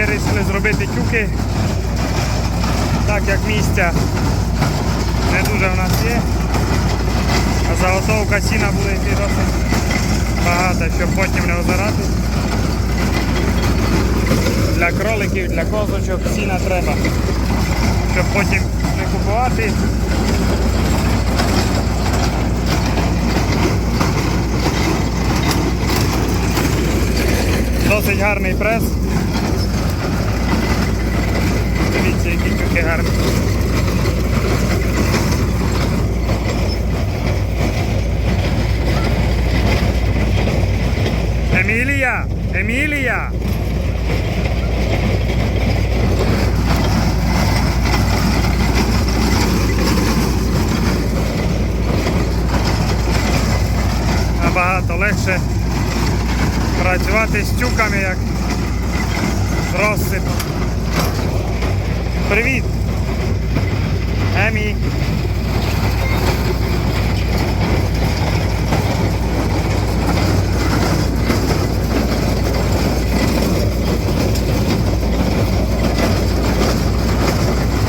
вирішили зробити тюки, так як місця не дуже в нас є. А заготовка сіна буде йти досить багато, щоб потім не озирати. Для кроликів, для козочок сіна треба, щоб потім не купувати. Досить гарний прес. Дивіться, тюки. Емілія! Емілія! Набагато легше працювати з тюками, як з розсипом. Привіт! Емі!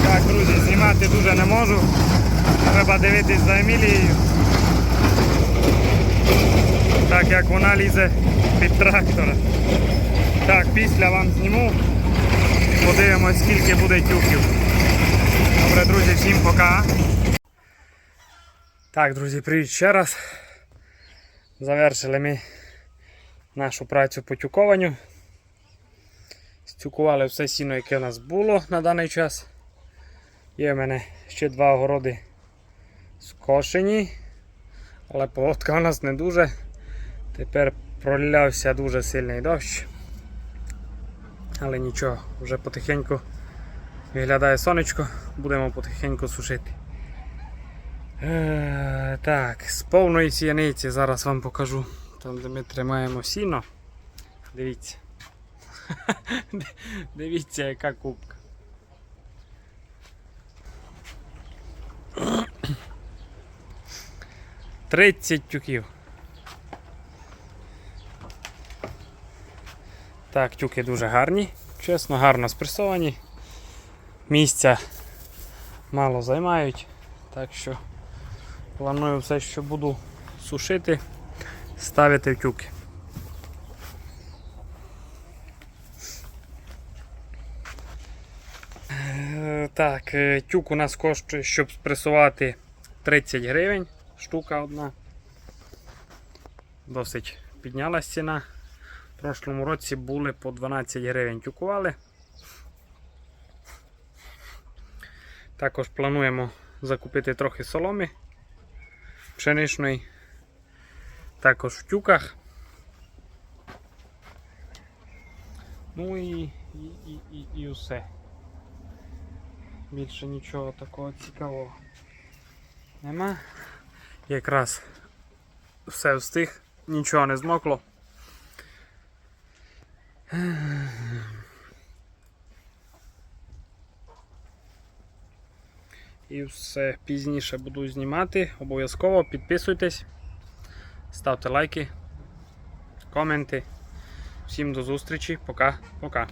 Так, друзі, знімати дуже не можу. Треба дивитись за Емілією. Так як вона лізе під трактора. Так, після вам зніму. Подивимось, скільки буде тюків. Добре, друзі, всім пока. Так, друзі, привіт ще раз. Завершили ми нашу працю по тюкованню. Стюкували все сіно, яке у нас було на даний час. Є в мене ще два огороди скошені, але погодка у нас не дуже. Тепер пролявся дуже сильний дощ. Але нічого, вже потихеньку виглядає сонечко, будемо потихеньку сушити. Е, так, з повної сіяниці зараз вам покажу. Там, де ми тримаємо сіно. Дивіться. Дивіться, яка кубка. Тридцять тюків. Так, тюки дуже гарні, чесно, гарно спресовані. Місця мало займають, так що планую все, що буду сушити, ставити в тюки. Е, Так, е, тюк у нас коштує, щоб спресувати 30 гривень, штука одна. Досить піднялась ціна. В прошлому році були по 12 гривень тюкували. Також плануємо закупити трохи соломи пшеничної. Також в тюках. Ну і, і, і, і, і усе. Більше нічого такого цікавого нема. Якраз все встиг, нічого не змокло. І все пізніше буду знімати. Обов'язково підписуйтесь, ставте лайки, коменти. Всім до зустрічі. Пока-пока.